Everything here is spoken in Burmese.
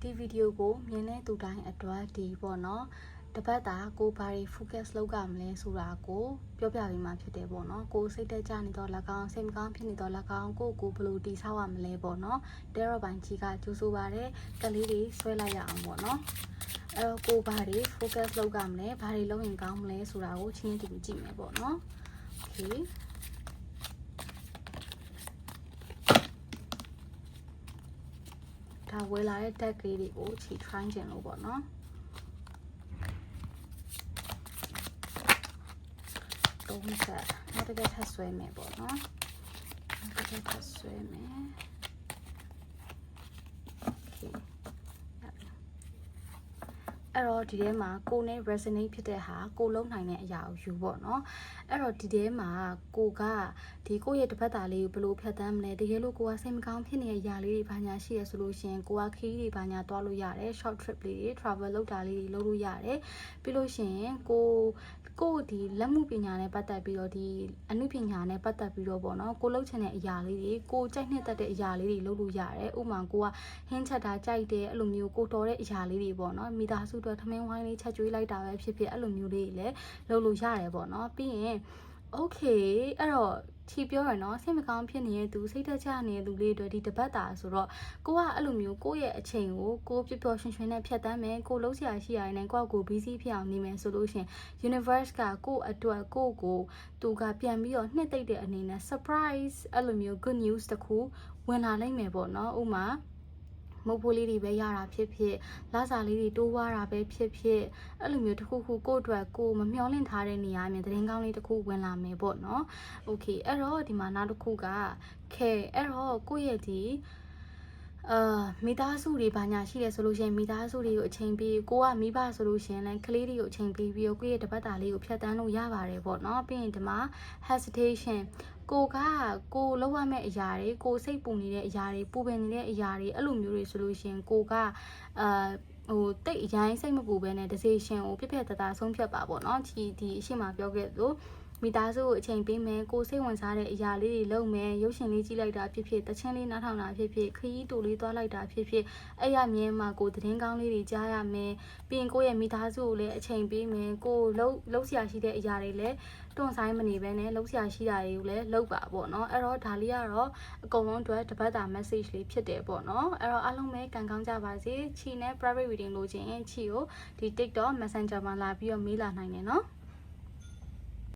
ဒီဗီဒီယိုကိုမြင်တဲ့သူတိုင်းအတွက်ဒီပေါ့နော်တပတ်တာကိုဘာတွေ focus လုပ်ကြမလဲဆိုတာကိုပြောပြပေးမှာဖြစ်တယ်ပေါ့နော်ကိုစိတ်တက်ကြနေတော့၎င်းစိတ်မကောင်းဖြစ်နေတော့၎င်းကိုကိုဘယ်လိုတည်ဆောက်ရမလဲပေါ့နော်တဲရော့ပိုင်းကြီးကကြိုးဆိုပါတဲ့ကလေးတွေဆွဲလိုက်ရအောင်ပေါ့နော်အဲ့တော့ကိုဘာတွေ focus လုပ်ကြမလဲဘာတွေလုပ်ရင်ကောင်းမလဲဆိုတာကိုချင်းချင်းတူကြည့်မယ်ပေါ့နော် okay ဒါဝယ်လာတဲ့ tag ကလေးတွေကိုချီ try ကျင်လို့ပေါ့နော်တော့မဆက်နောက်တစ်ခါထပ်ဆွဲမယ်ပေါ့နော်နောက်တစ်ခါထပ်ဆွဲမယ် အဲ့တော့ဒီထဲမှာကိုနဲ့ resonate ဖြစ်တဲ့ဟာကိုလုံးနိုင်တဲ့အရာကိုယူပေါ့နော်အဲ့တော့ဒီထဲမှာကိုကဒီကိုရဲ့တစ်ဖက်သားလေးကိုဘယ်လိုဖြတ်သန်းမလဲတကယ်လို့ကိုကစိတ်မကောင်းဖြစ်နေတဲ့အရာလေးတွေဘာညာရှိရဆိုလို့ရှိရင်ကိုကခီးတွေဘာညာတွားလို့ရတယ် short trip လေးတွေ travel လုပ်တာလေးတွေလုပ်လို့ရတယ်ပြီးလို့ရှိရင်ကိုကိုဒီလက်မှုပညာနဲ့ပတ်သက်ပြီးတော့ဒီအမှုပညာနဲ့ပတ်သက်ပြီးတော့ပေါ့နော်ကိုလုပ်ချင်တဲ့အရာလေးတွေကိုကြိုက်နှစ်သက်တဲ့အရာလေးတွေလုပ်လို့ရတယ်ဥပမာကိုကဟင်းချက်တာကြိုက်တယ်အဲ့လိုမျိုးကိုတော်တဲ့အရာလေးတွေပေါ့နော်မိသားစုအတွက်ထမင်းဝိုင်းလေးချက်ကျွေးလိုက်တာပဲဖြစ်ဖြစ်အဲ့လိုမျိုးလေးတွေလည်းလုပ်လို့ရတယ်ပေါ့နော်ပြီးရင် okay အဲ့တော့ချီပြောရနော်စိတ်မကောင်းဖြစ်နေတဲ့သူစိတ်သက်သာနေတဲ့သူလေးတွေဒီတပတ်တာဆိုတော့ကိုကအဲ့လိုမျိုးကိုယ့်ရဲ့အချိန်ကိုကိုပျော်ပျော်ရွှင်ရွှင်နဲ့ဖြတ်တန်းမယ်ကိုလုံးစရာရှိရရင်ကိုယ့်ကို busy ဖြစ်အောင်နေမယ်ဆိုလို့ရှင် universe ကကိုယ့်အတွက်ကိုယ့်ကိုသူကပြန်ပြီးတော့နှစ်သိမ့်တဲ့အနေနဲ့ surprise အဲ့လိုမျိုး good news တခုဝင်လာနိုင်မယ်ပေါ့နော်ဥမာ မုတ်ဖိုးလေးတွေပဲရတာဖြစ်ဖြစ်လာစာလေးတွေတိုးွားတာပဲဖြစ်ဖြစ်အဲ့လိုမျိုးတစ်ခုခုကိုယ့်အတွက်ကိုမမျှော်လင့်ထားတဲ့နေရာမြင်သတင်းကောင်းလေးတစ်ခုဝင်လာမယ်ပေါ့နော်โอเคအဲ့တော့ဒီမှာနောက်တစ်ခုကခဲအဲ့တော့ကိုယ့်ရဲ့ဒီအာမိသားစုတွေဘာညာရှိတယ်ဆိုလို့ရှိရင်မိသားစုတွေကိုအချိန်ပေးကိုကမိဘဆိုလို့ရှိရင်လည်းကလေးတွေကိုအချိန်ပေးပြီးတော့ကိုယ့်ရဲ့တပတ်တာလေးကိုဖြတ်တန်းလို့ရပါတယ်ပေါ့နော်ပြီးရင်ဒီမှာ hesitation ကိုကကိုလောက်ရမယ့်အရာတွေကိုစိတ်ပူနေတဲ့အရာတွေပူပင်နေတဲ့အရာတွေအဲ့လိုမျိုးတွေဆိုလို့ရှိရင်ကိုကအာဟိုတိတ်အရင်စိတ်မပူဘဲနဲ့ decision ကိုပြပြတသားဆုံးဖြတ်ပါပေါ့နော်ဒီဒီအရှိမပြောခဲ့လို့ မိသားစုကိုအချိန်ပေးမယ်ကိုစိတ်ဝင်စားတဲ့အရာလေးတွေလုပ်မယ်ရုပ်ရှင်လေးကြည့်လိုက်တာဖြစ်ဖြစ်တချင်းလေးနားထောင်တာဖြစ်ဖြစ်ခရီးတူလေးသွားလိုက်တာဖြစ်ဖြစ်အဲ့ရမြဲမှာကိုသတင်းကောင်းလေးတွေကြားရမယ်ပြီးရင်ကိုယ့်ရဲ့မိသားစုကိုလည်းအချိန်ပေးမယ်ကိုလှုပ်လှုပ်ရှားရှိတဲ့အရာတွေလည်းတွန့်ဆိုင်မနေဘဲနဲ့လှုပ်ရှားရှိတာတွေကိုလည်းလုပ်ပါပေါ့နော်အဲ့တော့ဒါလေးကတော့အကုန်လုံးအတွက်တပတ်တာ message လေးဖြစ်တယ်ပေါ့နော်အဲ့တော့အားလုံးပဲကံကောင်းကြပါစေချီနဲ့ private reading လို့ချင်းချီကိုဒီ TikTok Messenger မှာလာပြီးတော့မေးလာနိုင်တယ်နော်